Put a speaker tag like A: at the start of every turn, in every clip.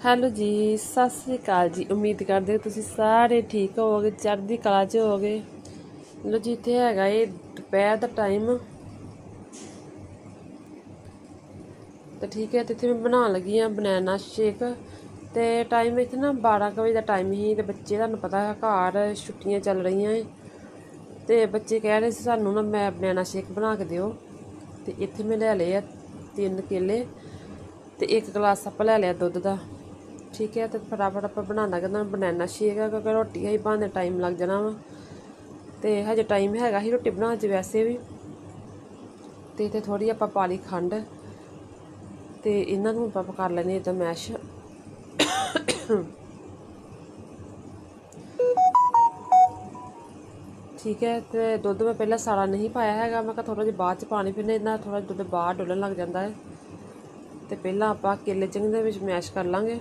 A: Hello ਜੀ, ਸਤਿ ਸ੍ਰੀ ਅਕਾਲ ਜੀ। ਉਮੀਦ ਕਰਦੇ ਹਾਂ ਤੁਸੀਂ ਸਾਰੇ ਠੀਕ ਹੋਵੋਗੇ, ਚੜ੍ਹਦੀ ਕਲਾ 'ਚ ਹੋਵੋਗੇ। ਲੋ ਜੀ, ਇੱਥੇ ਹੈਗਾ ਇਹ ਦੁਪਹਿਰ ਦਾ ਟਾਈਮ ਤੇ ਠੀਕ ਹੈ, ਤੇ ਇੱਥੇ ਮੈਂ ਬਣਾਉਣ ਲੱਗੀ ਆ ਬਨਾਨਾ ਸ਼ੇਕ ਤੇ ਟਾਈਮ ਇੱਥੇ ਨਾ 12 ਕੁ ਵਜੇ ਦਾ ਟਾਈਮ ਹੀ ਤੇ ਬੱਚੇ ਤੁਹਾਨੂੰ ਪਤਾ ਹੈ ਘਰ ਛੁੱਟੀਆਂ ਚੱਲ ਰਹੀਆਂ ਏ। ਤੇ ਬੱਚੇ ਕਹਿ ਰਹੇ ਸੀ ਸਾਨੂੰ ਨਾ ਮੈਂ ਬਨਾਨਾ ਸ਼ੇਕ ਬਣਾ ਕੇ ਦਿਓ। ਤੇ ਇੱਥੇ ਮੈਂ ਲੈ ਲਏ ਆ ਤਿੰਨ ਕੇਲੇ। ਤੇ ਇੱਕ ਗਲਾਸ ਆਪਾਂ ਲੈ ਲਿਆ ਦੁੱਧ ਦਾ। ਠੀਕ ਹੈ, ਤੇ ਫਟਾਫਟ ਆਪਾਂ ਬਣਾਉਣਾ ਕਹਿੰਦਾ ਬਣਾਉਣਾ ਸ਼ੇਕ ਹੈ ਕਿਉਂਕਿ ਰੋਟੀ ਹੀ ਬਣਾਉਣ ਟਾਈਮ ਲੱਗ ਜਾਣਾ ਵਾ। ਤੇ ਹਜੇ ਟਾਈਮ ਹੈਗਾ ਹੀ ਰੋਟੀ ਬਣਾਉਣ 'ਚ ਵੈਸੇ ਵੀ। ਤੇ ਤੇ ਥੋੜੀ ਆਪਾਂ ਪਾ ਲਈ ਖੰਡ, ਤੇ ਇਹਨਾਂ ਨੂੰ ਆਪਾਂ ਕਰ ਲੈਣੇ ਇਦਾਂ ਮੈਸ਼ ਠੀਕ ਹੈ, ਤੇ ਦੁੱਧ ਮੈਂ ਪਹਿਲਾਂ ਸਾਰਾ ਨਹੀਂ ਪਾਇਆ ਹੈਗਾ, ਮੈਂ ਕਿਹਾ ਥੋੜਾ ਜਿਹਾ ਬਾਅਦ ਚ ਪਾਣੀ ਫਿਰ ਇਹਨਾਂ ਥੋੜਾ ਦੁੱਧ ਬਾਹਰ ਡੁੱਲਣ ਲੱਗ ਜਾਂਦਾ ਹੈ। ਤੇ ਪਹਿਲਾਂ ਆਪਾਂ ਕੇਲੇ ਚੰਗੇ ਦੇ ਵਿੱਚ ਮੈਸ਼ ਕਰ ਲਾਂਗੇ।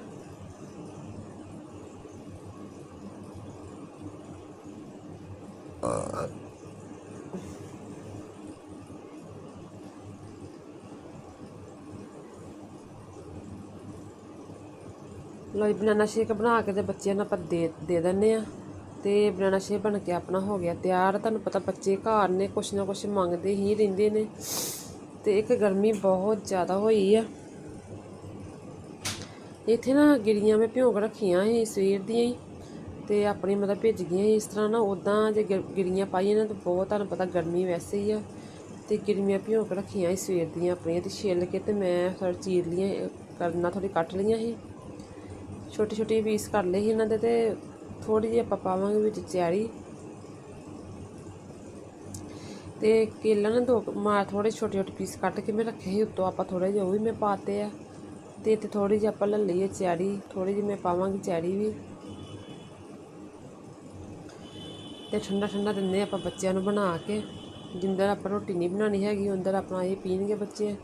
A: ਲੋ ਜੀ ਬਨਾਨਾ ਸ਼ੇਕ ਬਣਾ ਕੇ ਤੇ ਬੱਚਿਆਂ ਨੂੰ ਆਪਾਂ ਦੇ ਦੇ ਦਿੰਨੇ ਆ ਤੇ ਬਨਾਨਾ ਸ਼ੇਕ ਬਣ ਕੇ ਆਪਣਾ ਹੋ ਗਿਆ ਤਿਆਰ। ਤੁਹਾਨੂੰ ਪਤਾ ਬੱਚੇ ਘਰ ਨੇ, ਕੁਛ ਨਾ ਕੁਛ ਮੰਗਦੇ ਹੀ ਰਹਿੰਦੇ ਨੇ। ਤੇ ਇੱਕ ਗਰਮੀ ਬਹੁਤ ਜ਼ਿਆਦਾ ਹੋਈ ਆ। ਇੱਥੇ ਨਾ ਗਿਰੀਆਂ ਮੈਂ ਭਿਉਂ ਰੱਖੀਆਂ ਸੀ ਸਵੇਰ ਦੀਆਂ ਹੀ। ਤੇ ਆਪਣੀ ਮਤਲਬ ਭਿੱਜ ਗਈਆਂ ਸੀ। ਇਸ ਤਰ੍ਹਾਂ ਨਾ ਉਦਾਂ ਜੇ ਗਿ- ਗਿਰੀਆਂ ਪਾਈਆਂ ਨੇ ਤਾਂ ਬਹੁਤ ਤੁਹਾਨੂੰ ਪਤਾ ਗਰਮੀ ਵੈਸੇ ਹੀ ਆ। ਤੇ ਗਿਰੀਆਂ ਭਿਉਂ ਰੱਖੀਆਂ ਸੀ ਸਵੇਰ ਦੀਆਂ ਆਪਣੀਆਂ ਤੇ ਛਿੱਲ ਕੇ ਤੇ ਮੈਂ ਫਿਰ ਚੀਰ ਲੀਆਂ ਕਰਨਾ ਥੋੜੀ ਕੱਟ ਲਈਆਂ ਸੀ। ਛੋਟੇ ਛੋਟੇ ਪੀਸ ਕਰ ਲਏ ਸੀ ਇਹਨਾਂ ਦੇ ਤੇ ਥੋੜੀ ਜਿਹੀ ਆਪਾਂ ਪਾਵਾਂਗੇ ਵਿੱਚ ਚੈਰੀ ਤੇ ਕੇਲਾ ਨਾ ਦੋ ਮਾਰ ਥੋੜੇ ਛੋਟੇ ਛੋਟੇ ਪੀਸ ਕੱਟ ਕੇ ਮੈਂ ਰੱਖੇ ਸੀ, ਉੱਤੋਂ ਆਪਾਂ ਥੋੜੇ ਜਿਹੇ ਉਹ ਵੀ ਮੈਂ ਪਾਤੇ ਆ। ਤੇ ਇੱਥੇ ਥੋੜੀ ਜਿਹੀ ਆਪਾਂ ਲੈ ਲਈਏ ਚੈਰੀ ਥੋੜੀ ਜਿਹੀ ਮੈਂ ਪਾਵਾਂਗੀ ਚੈਰੀ ਵੀ। ਤੇ ਠੰਡਾ ਠੰਡਾ ਦਿੰਦੇ ਆਪਾਂ ਬੱਚਿਆਂ ਨੂੰ ਬਣਾ ਕੇ। ਜਿੰਦਰ ਆਪਾਂ ਰੋਟੀ ਨਹੀਂ ਬਣਾਉਣੀ ਹੈਗੀ ਅੰਦਰ ਆਪਣਾ ਇਹ ਪੀਣਗੇ ਬੱਚੇ।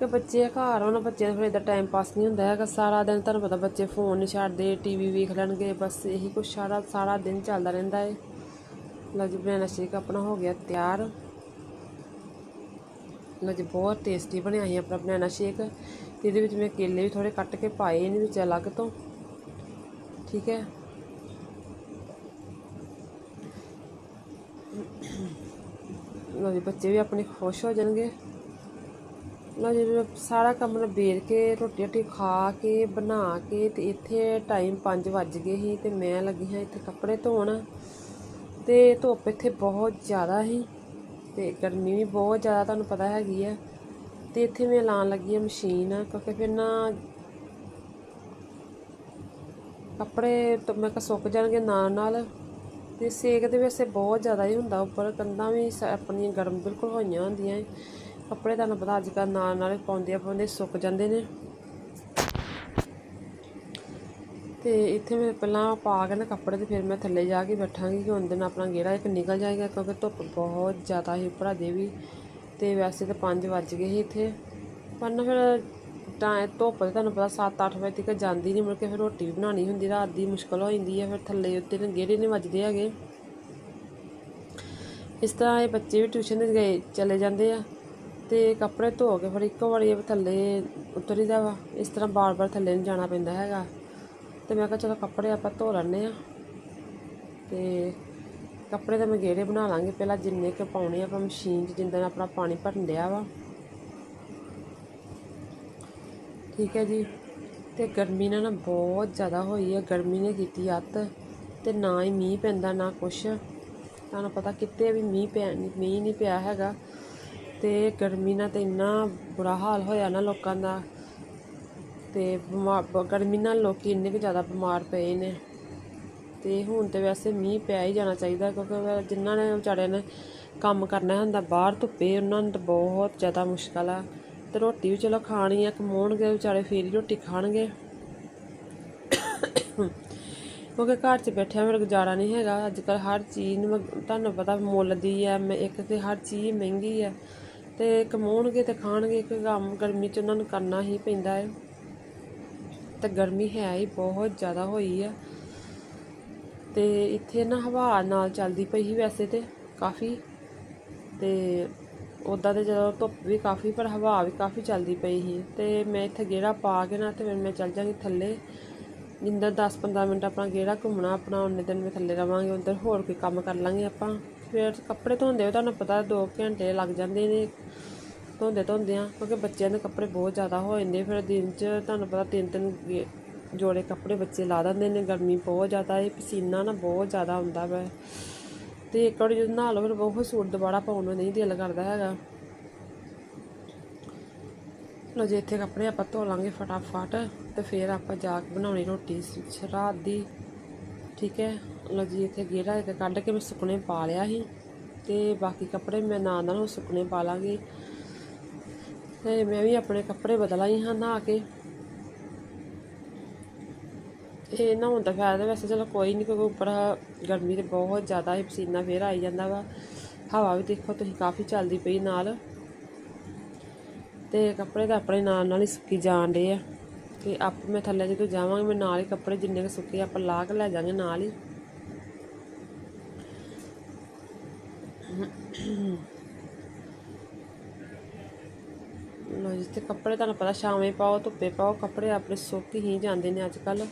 A: ਕਿ ਬੱਚੇ ਘਰ ਹੋਣ ਬੱਚਿਆਂ ਦਾ ਫਿਰ ਇਦਾਂ ਟਾਈਮ ਪਾਸ ਨਹੀਂ ਹੁੰਦਾ ਹੈਗਾ। ਸਾਰਾ ਦਿਨ ਤੁਹਾਨੂੰ ਪਤਾ ਬੱਚੇ ਫੋਨ ਨਹੀਂ ਛੱਡਦੇ ਟੀਵੀ ਵੇਖ ਲੈਣਗੇ, ਬਸ ਇਹੀ ਕੁਛ ਸਾਰਾ ਸਾਰਾ ਦਿਨ ਚੱਲਦਾ ਰਹਿੰਦਾ ਹੈ ਲਓ ਜੀ ਬਨਾਨਾ ਸ਼ੇਕ ਆਪਣਾ ਹੋ ਗਿਆ ਤਿਆਰ। ਲਓ ਜੀ, ਬਹੁਤ ਟੇਸਟੀ ਬਣਿਆ ਸੀ ਆਪਣਾ ਬਨਾਨਾ ਸ਼ੇਕ ਤੇ ਇਹਦੇ ਵਿੱਚ ਮੈਂ ਕੇਲੇ ਵੀ ਥੋੜੇ ਕੱਟ ਕੇ ਪਾਏ ਇਹਦੇ ਵਿੱਚ ਅਲੱਗ ਤੋਂ। ਠੀਕ ਹੈ? ਲਓ ਜੀ, ਬੱਚੇ ਵੀ ਆਪਣੇ ਖੁਸ਼ ਹੋ ਜਾਣਗੇ। ਲਓ ਜੀ ਸਾਰਾ ਕੰਮ ਨਿਬੇੜ ਕੇ ਰੋਟੀ ਰੋਟੀ ਖਾ ਕੇ, ਬਣਾ ਕੇ ਤੇ ਇੱਥੇ ਟਾਈਮ 5 ਵੱਜ ਗਏ ਸੀ ਤੇ ਮੈਂ ਲੱਗੀ ਹਾਂ ਇੱਥੇ ਕੱਪੜੇ ਧੋਣ ਤੇ ਧੁੱਪ ਇੱਥੇ ਬਹੁਤ ਜ਼ਿਆਦਾ ਸੀ ਤੇ ਗਰਮੀ ਵੀ ਬਹੁਤ ਜ਼ਿਆਦਾ ਤੁਹਾਨੂੰ ਪਤਾ ਹੈਗੀ ਆ ਤੇ ਇੱਥੇ ਮੈਂ ਲਾਉਣ ਲੱਗੀ ਆ ਮਸ਼ੀਨ ਕਿਉਂਕਿ ਫਿਰ ਨਾ ਕੱਪੜੇ ਤਾਂ ਮੈਂ ਕਿਹਾ ਸੁੱਕ ਜਾਣਗੇ ਨਾਲ ਨਾਲ ਤੇ ਸੇਕ ਦੇ ਵੈਸੇ ਬਹੁਤ ਜ਼ਿਆਦਾ ਹੀ ਹੁੰਦਾ, ਉੱਪਰ ਕੰਧਾਂ ਵੀ ਸ- ਆਪਣੀਆਂ ਗਰਮ ਬਿਲਕੁਲ ਹੋਈਆਂ ਹੁੰਦੀਆਂ। ਏ ਕੱਪੜੇ ਤੁਹਾਨੂੰ ਪਤਾ ਅੱਜ ਕੱਲ੍ਹ ਨਾਲ ਨਾਲ ਪਾਉਂਦੇ ਆ, ਪਾਉਂਦੇ ਸੁੱਕ ਜਾਂਦੇ ਨੇ। ਤੇ ਇੱਥੇ ਮੈਂ ਪਹਿਲਾਂ ਪਾ ਕੇ ਨਾ ਕੱਪੜੇ ਤੇ ਫਿਰ ਮੈਂ ਥੱਲੇ ਜਾ ਕੇ ਬੈਠਾਂਗੀ ਕਿ ਉਹਦੇ ਨਾਲ ਆਪਣਾ ਗੇੜਾ ਇੱਕ ਨਿਕਲ ਜਾਏਗਾ ਕਿਉਂਕਿ ਧੁੱਪ ਬਹੁਤ ਜ਼ਿਆਦਾ ਹੀ ਉੱਪਰ ਦੇ ਵੀ। ਤੇ ਵੈਸੇ ਤਾਂ 5 ਵੱਜ ਗਏ ਸੀ ਇੱਥੇ। ਪਰ ਨਾ ਫਿਰ ਤਾਂ ਧੁੱਪ ਤੇ ਤੁਹਾਨੂੰ ਪਤਾ 7-8 ਵਜੇ ਤੱਕ ਜਾਂਦੀ ਨਹੀਂ ਮੁੜ ਕੇ ਫਿਰ ਰੋਟੀ ਵੀ ਬਣਾਉਣੀ ਹੁੰਦੀ, ਰਾਤ ਦੀ ਮੁਸ਼ਕਲ ਹੋ ਜਾਂਦੀ ਹੈ ਫਿਰ ਥੱਲੇ ਉੱਤੇ ਨੇ ਗੇੜੇ ਨਹੀਂ ਵੱਜਦੇ ਹੈਗੇ। ਇਸ ਤਰ੍ਹਾਂ ਇਹ ਬੱਚੇ ਵੀ ਟਿਊਸ਼ਨ ਤੇ ਗਏ, ਚਲੇ ਜਾਂਦੇ ਆ। ਤੇ ਕੱਪੜੇ ਧੋ ਕੇ ਫਿਰ ਇੱਕੋ ਵਾਰੀ ਥੱਲੇ ਉਤਰੀਦਾ ਵਾ, ਇਸ ਤਰ੍ਹਾਂ ਬਾਰ-ਬਾਰ ਥੱਲੇ ਨਹੀਂ ਜਾਣਾ ਪੈਂਦਾ ਹੈਗਾ। ਤੇ ਮੈਂ ਕਿਹਾ ਚਲੋ ਕੱਪੜੇ ਆਪਾਂ ਧੋ ਲੈਣੇ ਆ ਤੇ ਕੱਪੜੇ ਤਾਂ ਮੈਂ ਗੇੜੇ ਬਣਾ ਲਾਂਗੇ, ਪਹਿਲਾਂ ਜਿੰਨੇ ਕੁ ਪਾਉਣੇ ਆਪਾਂ ਮਸ਼ੀਨ 'ਚ ਜਿੰਦਾ ਆਪਣਾ ਪਾਣੀ ਭਰਨ ਡਿਆ ਵਾ। ਠੀਕ ਹੈ ਜੀ। ਤੇ ਗਰਮੀ ਨਾਲ ਨਾ ਬਹੁਤ ਜ਼ਿਆਦਾ ਹੋਈ ਹੈ ਗਰਮੀ ਨੇ ਕੀਤੀ ਅੱਤ, ਤੇ ਨਾ ਹੀ ਮੀਂਹ ਪੈਂਦਾ ਨਾ ਕੁਛ। ਤੁਹਾਨੂੰ ਪਤਾ ਕਿਤੇ ਵੀ ਮੀਂਹ ਪਿਆ ਨਹੀਂ ਮੀਂਹ ਨਹੀਂ ਪਿਆ ਹੈਗਾ। ਅਤੇ ਗਰਮੀ ਨਾਲ ਤਾਂ ਇੰਨਾ ਬੁਰਾ ਹਾਲ ਹੋਇਆ ਨਾ ਲੋਕਾਂ ਦਾ ਅਤੇ ਬਿਮਾਰ ਗਰਮੀ ਨਾਲ ਲੋਕ ਇੰਨੇ ਕੁ ਜ਼ਿਆਦਾ ਬਿਮਾਰ ਪਏ ਨੇ ਅਤੇ ਹੁਣ ਤਾਂ ਵੈਸੇ ਮੀਂਹ ਪਿਆ ਹੀ ਜਾਣਾ ਚਾਹੀਦਾ ਕਿਉਂਕਿ ਜਿਨ੍ਹਾਂ ਨੇ ਵਿਚਾਰਿਆਂ ਨੇ ਕੰਮ ਕਰਨਾ ਹੁੰਦਾ, ਬਾਹਰ ਧੁੱਪੇ ਉਹਨਾਂ ਨੂੰ ਤਾਂ ਬਹੁਤ ਜ਼ਿਆਦਾ ਮੁਸ਼ਕਲ ਆ ਅਤੇ ਰੋਟੀ ਵੀ ਚਲੋ ਖਾਣੀ ਆ, ਕਮਾਉਣਗੇ ਵਿਚਾਰੇ ਫੇਰ ਹੀ ਰੋਟੀ ਖਾਣਗੇ। ਕਿਉਂਕਿ ਘਰ 'ਚ ਬੈਠਿਆਂ ਮੇਰਾ ਗੁਜ਼ਾਰਾ ਨਹੀਂ ਹੈਗਾ ਅੱਜ ਕੱਲ੍ਹ ਹਰ ਚੀਜ਼ ਨੂੰ ਮੈਂ- ਤੁਹਾਨੂੰ ਪਤਾ ਮੁੱਲ ਦੀ ਹੈ ਮੈਂ ਇੱਕ ਤੇ ਹਰ ਚੀਜ਼ ਮਹਿੰਗੀ ਹੈ ਤੇ ਕਮਾਉਣਗੇ ਤੇ ਖਾਣਗੇ, ਇੱਕ ਕੰਮ ਗਰਮੀ 'ਚ ਉਹਨਾਂ ਨੂੰ ਕਰਨਾ ਹੀ ਪੈਂਦਾ ਹੈ। ਤੇ ਗਰਮੀ ਹੈ ਹੀ ਬਹੁਤ ਜ਼ਿਆਦਾ ਹੋਈ ਆ। ਤੇ ਇੱਥੇ ਨਾ ਹਵਾ ਨਾਲ ਚੱਲਦੀ ਪਈ ਸੀ ਵੈਸੇ ਤੇ ਕਾਫੀ। ਤੇ ਉੱਦਾਂ ਤੇ ਜਦੋਂ ਧੁੱਪ ਵੀ ਕਾਫੀ, ਪਰ ਹਵਾ ਵੀ ਕਾਫੀ ਚੱਲਦੀ ਪਈ ਸੀ। ਤੇ ਮੈਂ ਇੱਥੇ ਗੇੜਾ ਪਾ ਕੇ ਨਾ ਤੇ ਫਿਰ ਮੈਂ ਚੱਲ ਜਾਂਗੀ ਥੱਲੇ। ਜਿੰਦਰ 10-15 ਮਿੰਟ ਆਪਣਾ ਗੇੜਾ ਘੁੰਮਣਾ, ਆਪਣਾ ਉਹਨੇ ਦਿਨ ਮੈਂ ਥੱਲੇ ਰਵਾਂਗੇ, ਉੱਧਰ ਹੋਰ ਕੋਈ ਕੰਮ ਕਰ ਲਾਂਗੇ ਆਪਾਂ। ਫਿਰ ਕੱਪੜੇ ਧੋਂਦੇ ਹੋ ਤੁਹਾਨੂੰ ਪਤਾ 2 ਘੰਟੇ ਲੱਗ ਜਾਂਦੇ ਨੇ। ਧੋਂਦੇ ਧੋਂਦਿਆਂ, ਕਿਉਂਕਿ ਬੱਚਿਆਂ ਦੇ ਕੱਪੜੇ ਬਹੁਤ ਜ਼ਿਆਦਾ ਹੋ ਜਾਂਦੇ। ਫਿਰ ਦਿਨ 'ਚ ਤੁਹਾਨੂੰ ਪਤਾ ਤਿੰਨ ਤਿੰਨ ਜੋੜੇ ਕੱਪੜੇ ਬੱਚੇ ਲਾ ਦਿੰਦੇ ਨੇ। ਗਰਮੀ ਬਹੁਤ ਜ਼ਿਆਦਾ ਹੈ ਪਸੀਨਾ ਨਾ ਬਹੁਤ ਜ਼ਿਆਦਾ ਹੁੰਦਾ ਵਾ। ਤੇ ਇੱਕ ਵਾਰ ਜਦੋਂ ਨਹਾ ਲਓ, ਫਿਰ ਬਹੁਤ ਸੂਟ ਦੁਬਾਰਾ ਪਾਉਣ ਨੂੰ ਨਹੀਂ ਦਿਲ ਕਰਦਾ ਹੈਗਾ। ਲੋ ਜੇ, ਇੱਥੇ ਕੱਪੜੇ ਆਪਾਂ ਧੋ ਲਾਂਗੇ ਫਟਾਫਟ ਤੇ ਫਿਰ ਆਪਾਂ ਜਾ ਕੇ ਬਣਾਉਣੀ ਰੋਟੀ ਰਾਤ ਦੀ। ਠੀਕ ਹੈ। ਲੋ ਜੀ, ਇੱਥੇ ਗੇੜਾ ਇੱਕ ਕੱਢ ਕੇ ਮੈਂ ਸੁੱਕਣੇ ਪਾ ਲਿਆ ਸੀ ਤੇ ਬਾਕੀ ਕੱਪੜੇ ਮੈਂ ਨਾਲ ਨਾਲ ਉਹ ਸੁੱਕਣੇ ਪਾ ਲਾਂਗੀ। ਤੇ ਮੈਂ ਵੀ ਆਪਣੇ ਕੱਪੜੇ ਬਦਲਾਈ ਹਾਂ ਨਹਾ ਕੇ। ਇਹ ਨਹਾਉਣ ਦਾ ਫਾਇਦਾ ਵੈਸੇ ਚਲੋ ਕੋਈ ਨਹੀਂ, ਕਿਉਂਕਿ ਉੱਪਰ ਗਰਮੀ ਤੇ ਬਹੁਤ ਜ਼ਿਆਦਾ ਹੀ ਪਸੀਨਾ ਫੇਰ ਆਈ ਜਾਂਦਾ ਵਾ। ਹਵਾ ਵੀ ਦੇਖੋ ਤੁਸੀਂ ਕਾਫੀ ਚੱਲਦੀ ਪਈ ਨਾਲ। ਤੇ ਕੱਪੜੇ ਤਾਂ ਆਪਣੇ ਨਾਲ ਨਾਲ ਹੀ ਸੁੱਕੀ ਜਾਣ ਡੇ ਆ। ਤੇ ਆਪ ਮੈਂ ਥੱਲੇ ਜਦੋਂ ਜਾਵਾਂਗੀ, ਮੈਂ ਨਾਲ ਹੀ ਕੱਪੜੇ ਜਿੰਨੇ ਕੁ ਸੁੱਕੇ ਆਪਾਂ ਲਾ ਕੇ ਲੈ ਜਾਵਾਂਗੇ ਨਾਲ ਹੀ। ਲੋ ਜਿੱਥੇ ਕੱਪੜੇ ਤੁਹਾਨੂੰ ਪਤਾ ਛਾਵੇਂ ਪਾਓ, ਧੁੱਪੇ ਪਾਓ, ਕੱਪੜੇ ਆਪਣੇ ਸੁੱਕ ਹੀ ਜਾਂਦੇ ਨੇ ਅੱਜ ਕੱਲ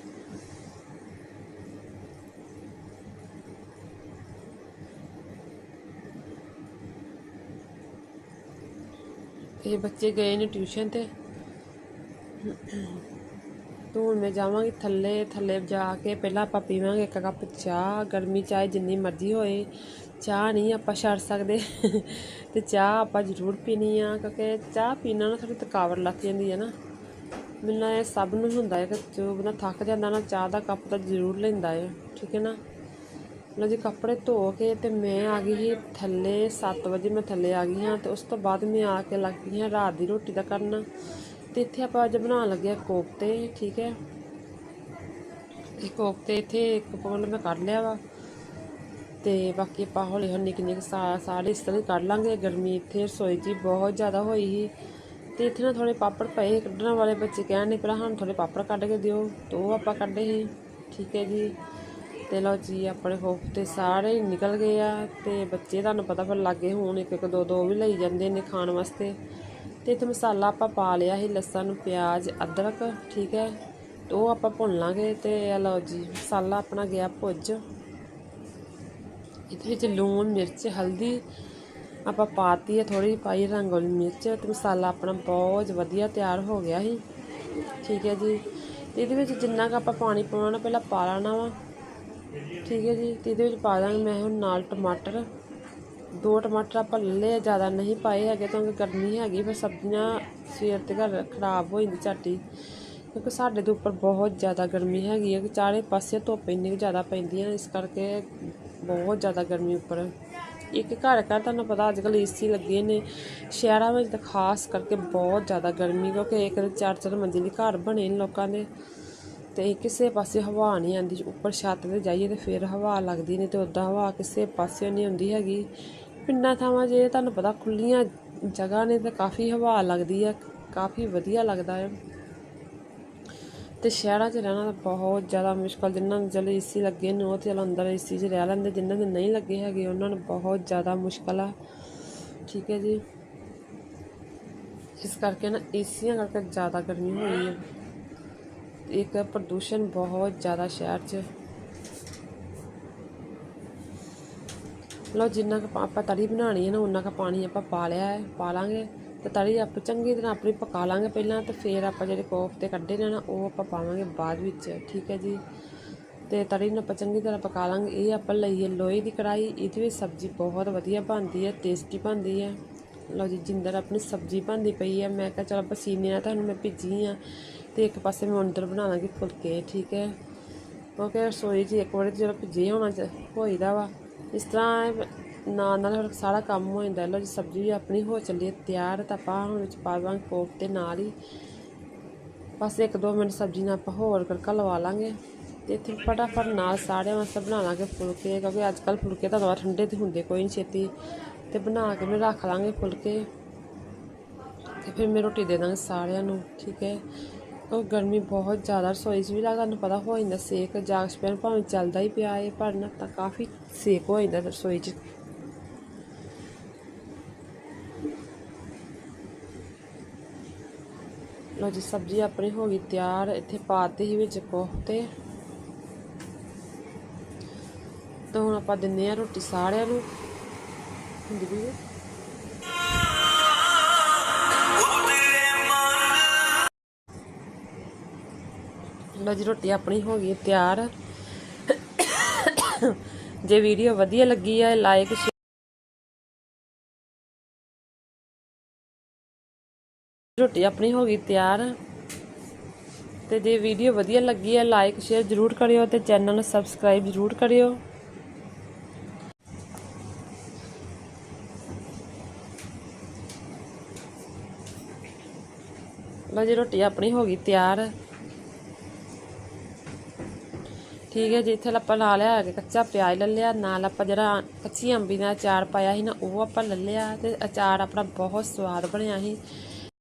A: ਇਹ ਬੱਚੇ ਗਏ ਨੇ ਟਿਊਸ਼ਨ ਤੇ। ਤੇ ਹੁਣ ਮੈਂ ਜਾਵਾਂਗੀ ਥੱਲੇ ਥੱਲੇ ਜਾ ਕੇ ਪਹਿਲਾਂ ਆਪਾਂ ਪੀਵਾਂਗੇ ਇੱਕ ਕੱਪ ਚਾਹ। ਗਰਮੀ ਚਾਹੇ ਜਿੰਨੀ ਮਰਜ਼ੀ ਹੋਏ। ਚਾਹ ਨਹੀਂ ਆਪਾਂ ਛੱਡ ਸਕਦੇ। ਤੇ ਚਾਹ ਆਪਾਂ ਜ਼ਰੂਰ ਪੀਣੀ ਆ, ਕਿਉਂਕਿ ਚਾਹ ਪੀਣਾ ਨਾਲ ਥੋੜੀ ਥਕਾਵਟ ਲੱਗ ਜਾਂਦੀ ਹੈ ਨਾ। ਮੈਨੂੰ ਇਹ ਸਭ ਨੂੰ ਹੁੰਦਾ ਹੈ ਕਿ ਜੋ ਬੰਦਾ ਥੱਕ ਜਾਂਦਾ ਨਾ, ਚਾਹ ਦਾ ਕੱਪ ਤਾਂ ਜ਼ਰੂਰ ਲੈਂਦਾ ਹੈ। ਠੀਕ ਹੈ ਨਾ? ਲਓ ਜੀ, ਕੱਪੜੇ ਧੋ ਕੇ ਤੇ ਮੈਂ ਆ ਗਈ ਸੀ ਥੱਲੇ 7 ਵਜੇ ਮੈਂ ਥੱਲੇ ਆ ਗਈ ਹਾਂ ਤੇ ਉਸ ਤੋਂ ਬਾਅਦ ਮੈਂ ਆ ਕੇ ਲੱਗ ਗਈ ਹਾਂ ਰਾਤ ਦੀ ਰੋਟੀ ਦਾ ਕਰਨਾ। ਤੇ ਇੱਥੇ ਆਪਾਂ ਅੱਜ ਬਣਾਉਣ ਲੱਗੇ ਆ ਕੋਫਤੇ, ਠੀਕ ਹੈ? ਇਹ ਕੋਫਤੇ ਇੱਥੇ ਇੱਕ ਪੌਂਡ ਮੈਂ ਕੱਢ ਲਿਆ ਵਾ। ਤੇ ਬਾਕੀ ਆਪਾਂ ਹੌਲੀ ਹੌਲੀ ਨਿੱਕੀ ਨਿੱਕੀ ਸਾ ਸਾਰੇ ਇਸ ਤਰ੍ਹਾਂ ਕੱਢ ਲਾਂਗੇ। ਗਰਮੀ ਇੱਥੇ ਰਸੋਈ 'ਚ ਬਹੁਤ ਜ਼ਿਆਦਾ ਹੋਈ ਸੀ। ਤੇ ਇੱਥੇ ਨਾ ਥੋੜੇ ਪਾਪੜ ਪਏ ਕੱਢਣ ਵਾਲੇ ਬੱਚੇ ਕਹਿਣ ਨੇ ਪਹਿਲਾਂ ਸਾਨੂੰ ਥੋੜੇ ਪਾਪੜ ਕੱਢ ਕੇ ਦਿਓ। ਤੇ ਉਹ ਆਪਾਂ ਕੱਢੇ ਸੀ, ਠੀਕ ਹੈ ਜੀ। ਤੇ ਲਓ ਜੀ, ਆਪਣੇ ਕੋਫਤੇ ਸਾਰੇ ਹੀ ਨਿਕਲ ਗਏ ਆ। ਤੇ ਬੱਚੇ ਤੁਹਾਨੂੰ ਪਤਾ ਫਿਰ ਲੱਗੇ ਹੋਣ ਇੱਕ ਇੱਕ ਦੋ ਦੋ ਵੀ ਲਈ ਜਾਂਦੇ ਨੇ ਖਾਣ ਵਾਸਤੇ। ਤੇ ਇੱਥੇ ਮਸਾਲਾ ਆਪਾਂ ਪਾ ਲਿਆ ਸੀ, ਲਸਣ, ਪਿਆਜ਼, ਅਦਰਕ, ਠੀਕ ਹੈ। ਉਹ ਆਪਾਂ ਭੁੰਨ ਲਾਂਗੇ ਤੇ ਇਹ ਲਓ ਜੀ, ਮਸਾਲਾ ਆਪਣਾ ਗਿਆ ਭੁੱਜ। ਇਹਦੇ ਵਿੱਚ ਲੂਣ, ਮਿਰਚ, ਹਲਦੀ ਆਪਾਂ ਪਾਤੀ ਹੈ ਥੋੜੀ ਪਾਈ ਰੰਗੋਲੀ ਮਿਰਚ। ਤੇ ਮਸਾਲਾ ਆਪਣਾ ਬਹੁਤ ਵਧੀਆ ਤਿਆਰ ਹੋ ਗਿਆ ਸੀ। ਠੀਕ ਹੈ ਜੀ। ਤੇ ਇਹਦੇ ਵਿੱਚ ਜਿੰਨਾ ਕੁ ਆਪਾਂ ਪਾਣੀ ਪਾਉਣਾ, ਪਹਿਲਾਂ ਪਾ ਲੈਣਾ ਵਾ। ਠੀਕ ਹੈ ਜੀ। ਤੇ ਇਹਦੇ ਵਿੱਚ ਪਾ ਦਾਂਗੇ, ਮੈਂ ਹੁਣ ਨਾਲ ਟਮਾਟਰ। ਦੋ ਟਮਾਟਰ ਆਪਾਂ ਲੈ ਜ਼ਿਆਦਾ ਨਹੀਂ ਪਾਏ ਹੈਗੇ ਕਿਉਂਕਿ ਗਰਮੀ ਹੈਗੀ, ਫਿਰ ਸਬਜ਼ੀਆਂ ਸਵੇਰ ਤੇ ਘਰ ਖਰਾਬ ਹੋ ਜਾਂਦੀ ਝਾਟੀ। ਕਿਉਂਕਿ ਸਾਡੇ ਦੇ ਉੱਪਰ ਬਹੁਤ ਜ਼ਿਆਦਾ ਗਰਮੀ ਹੈਗੀ ਹੈ ਕਿ ਚਾਰੇ ਪਾਸੇ ਧੁੱਪ ਇੰਨੀ ਕੁ ਜ਼ਿਆਦਾ ਪੈਂਦੀ ਹੈ, ਇਸ ਕਰਕੇ ਬਹੁਤ ਜ਼ਿਆਦਾ ਗਰਮੀ ਉੱਪਰ। ਇੱਕ ਘਰ ਘਰ ਤੁਹਾਨੂੰ ਪਤਾ ਅੱਜ ਕੱਲ੍ਹ ਏਸੀ ਲੱਗੇ ਨੇ, ਸ਼ਹਿਰਾਂ ਵਿੱਚ ਤਾਂ ਖਾਸ ਕਰਕੇ ਬਹੁਤ ਜ਼ਿਆਦਾ ਗਰਮੀ, ਕਿਉਂਕਿ ਇੱਕ ਚਾਰ ਚਾਰ ਮੰਜ਼ਿਲੀ ਘਰ ਬਣੇ ਨੇ ਲੋਕਾਂ ਦੇ ਤੇ ਕਿਸੇ ਪਾਸੇ ਹਵਾ ਨਹੀਂ ਆਉਂਦੀ, ਉੱਪਰ ਛੱਤ ਤੇ ਜਾਈਏ ਤੇ ਫਿਰ ਹਵਾ ਲੱਗਦੀ ਨਹੀਂ ਤੇ ਉਦਾਂ ਹਵਾ ਕਿਸੇ ਪਾਸੇ ਨਹੀਂ ਆਉਂਦੀ ਹੈਗੀ। ਪਿੰਡਾਂ ਥਾਵਾਂ ਜੇ ਤੁਹਾਨੂੰ ਪਤਾ ਖੁੱਲੀਆਂ ਜਗ੍ਹਾ ਨੇ ਤੇ ਕਾਫੀ ਹਵਾ ਲੱਗਦੀ ਆ, ਕਾਫੀ ਵਧੀਆ ਲੱਗਦਾ ਹੈ ਤੇ ਸ਼ਹਿਰਾਂ 'ਚ ਰਹਿਣਾ ਤਾਂ ਬਹੁਤ ਜ਼ਿਆਦਾ ਮੁਸ਼ਕਲ, ਜਿਨ੍ਹਾਂ ਨੂੰ ਚਲੋ ਏਸੀ ਲੱਗੇ ਨੇ, ਉਹ ਤੇ ਚਲੋ ਅੰਦਰ ਏਸੀ 'ਚ ਰਹਿ ਲੈਂਦੇ, ਜਿਨ੍ਹਾਂ ਦੇ ਨਹੀਂ ਲੱਗੇ ਹੈਗੇ, ਉਹਨਾਂ ਨੂੰ ਬਹੁਤ ਜ਼ਿਆਦਾ ਮੁਸ਼ਕਲ ਆ। ਠੀਕ ਹੈ ਜੀ। ਇਸ ਕਰਕੇ ਨਾ ਏਸੀਆਂ ਕਰਕੇ ਜ਼ਿਆਦਾ ਗਰਮੀ ਹੋਈ ਹੈ ਇੱਕ ਪ੍ਰਦੂਸ਼ਣ ਬਹੁਤ ਜ਼ਿਆਦਾ ਸ਼ਹਿਰ 'ਚ ਲਓ, ਜਿੰਨਾ ਕੁ ਆਪਾਂ ਤੜੀ ਬਣਾਣੀ ਹੈ ਨਾ ਉਨਾ ਕੁ ਪਾਣੀ ਆਪਾਂ ਪਾ ਲਿਆ ਹੈ, ਪਾ ਲਾਂਗੇ। ਤੇ ਤੜੀ ਆਪਾਂ ਚੰਗੀ ਤਰ੍ਹਾਂ ਆਪਣੀ ਪਕਾ ਲਾਂਗੇ ਪਹਿਲਾਂ, ਤੇ ਫਿਰ ਆਪਾਂ ਜਿਹੜੇ ਕੋਫਤੇ ਕੱਢੇ ਨੇ ਨਾ, ਉਹ ਆਪਾਂ ਪਾਵਾਂਗੇ ਬਾਅਦ ਵਿੱਚ, ਠੀਕ ਹੈ ਜੀ। ਤੇ ਤੜੀ ਨੂੰ ਆਪਾਂ ਚੰਗੀ ਤਰ੍ਹਾਂ ਪਕਾ ਲਾਂਗੇ। ਇਹ ਆਪਾਂ ਲਈਏ ਲੋਹੇ ਦੀ ਕੜਾਈ ਇਹਦੇ ਵਿੱਚ ਸਬਜ਼ੀ ਬਹੁਤ ਵਧੀਆ ਬਣਦੀ ਹੈ, ਟੇਸਟੀ ਬਣਦੀ ਹੈ। ਲਓ ਜੀ, ਜਿੰਦਰ ਆਪਣੀ ਸਬਜ਼ੀ ਬਣਦੀ ਪਈ ਹੈ। ਮੈਂ ਕਿਹਾ ਚਲ, ਪਸੀਨੇ ਨਾਲ ਤੁਹਾਨੂੰ ਮੈਂ ਭਿੱਜੀ ਆ ਤੇ ਇੱਕ ਪਾਸੇ ਮੈਂ ਅੰਦਰ ਬਣਾ ਲਾਂਗੀ ਫੁਲਕੇ, ਠੀਕ ਹੈ। ਕਿਉਂਕਿ ਰਸੋਈ 'ਚ ਇੱਕ ਵਾਰੀ ਜਦੋਂ ਭਿੱਜੇ ਹੋਣਾ ਚ, ਹੋਈਦਾ ਵਾ। ਇਸ ਤਰ੍ਹਾਂ ਨਾਲ ਨਾਲ ਫਿਰ ਸਾਰਾ ਕੰਮ ਹੋ ਜਾਂਦਾ ਲਓ ਜੀ, ਸਬਜ਼ੀ ਵੀ ਆਪਣੀ ਹੋ ਚੱਲੀ ਤਿਆਰ ਤਾਂ ਆਪਾਂ ਹੁਣ ਵਿੱਚ ਪਾ ਦੇਵਾਂਗੇ ਕੋਫਤੇ ਨਾਲ ਹੀ। ਬਸ ਇੱਕ ਦੋ ਮਿੰਟ ਸਬਜ਼ੀ ਨਾਲ ਆਪਾਂ ਹੋਰ ਕਰਕੇ ਲਵਾ ਲਾਂਗੇ ਤੇ ਇੱਥੇ ਫਟਾਫਟ ਨਾਲ ਸਾਰਿਆਂ ਵਾਸਤੇ ਬਣਾ ਲਾਂਗੇ ਫੁਲਕੇ, ਕਿਉਂਕਿ ਅੱਜ ਕੱਲ ਫੁਲਕੇ ਤਾਂ ਦਵਾ ਠੰਡੇ ਤੇ ਹੁੰਦੇ, ਕੋਈ ਨਹੀਂ ਛੇਤੀ। ਤੇ ਬਣਾ ਕੇ ਮੈਂ ਰੱਖ ਲਾਂਗੇ ਫੁਲਕੇ ਤੇ ਫਿਰ ਮੈਂ ਰੋਟੀ ਦੇ ਦਾਂਗੇ ਸਾਰਿਆਂ ਨੂੰ, ਠੀਕ ਹੈ। ਉਹ ਗਰਮੀ ਬਹੁਤ ਜ਼ਿਆਦਾ, ਰਸੋਈ 'ਚ ਵੀ ਲੱਗਾ ਤੁਹਾਨੂੰ ਪਤਾ ਹੋ ਜਾਂਦਾ ਸੇਕ ਜਾਗਸ ਪੈਣ ਭਾਵੇਂ ਚੱਲਦਾ ਹੀ ਪਿਆ ਏ, ਪਰ ਨਾ ਤਾਂ ਕਾਫੀ ਸੇਕ ਹੋ ਜਾਂਦਾ ਰਸੋਈ 'ਚ। ਲੋ ਜੀ, ਸਬਜ਼ੀ ਆਪਣੀ ਹੋ ਗਈ ਤਿਆਰ, ਇੱਥੇ ਪਾਤੇ ਹੀ ਵਿੱਚ ਕੋਫਤੇ। ਤਾਂ ਹੁਣ ਆਪਾਂ ਦਿੰਨੇ ਆ ਰੋਟੀ ਸਾਰਿਆਂ ਨੂੰ। ਹੁੰਦੀ ਵੀ ਹੈ। ਜੀ, ਰੋਟੀ ਆਪਣੀ ਹੋ ਗਈ ਤਿਆਰ। ਜੇ ਵੀਡੀਓ ਵਧੀਆ ਲੱਗੀ ਹੈ ਲਾਈਕ ਰੋਟੀ ਆਪਣੀ ਹੋ ਗਈ ਤਿਆਰ। ਤੇ ਜੇ ਵੀਡੀਓ ਵਧੀਆ ਲੱਗੀ ਹੈ ਲਾਈਕ ਸ਼ੇਅਰ ਜ਼ਰੂਰ ਕਰਿਓ ਤੇ ਚੈਨਲ ਨੂੰ ਸਬਸਕ੍ਰਾਈਬ ਜ਼ਰੂਰ ਕਰਿਓ। ਲਓ ਜੀ, ਰੋਟੀ ਆਪਣੀ ਹੋ ਗਈ ਤਿਆਰ। ਠੀਕ ਹੈ ਜੀ, ਇੱਥੇ ਆਪਾਂ ਲਾ ਲਿਆ ਹੈਗਾ, ਕੱਚਾ ਪਿਆਜ਼ ਲੈ ਲਿਆ, ਨਾਲ ਆਪਾਂ ਜਿਹੜਾ ਕੱਚੀ ਅੰਬੀ ਦਾ ਅਚਾਰ ਪਾਇਆ ਸੀ ਨਾ, ਉਹ ਆਪਾਂ ਲੈ ਲਿਆ ਤੇ ਅਚਾਰ ਆਪਣਾ ਬਹੁਤ ਸਵਾਦ ਬਣਿਆ ਸੀ।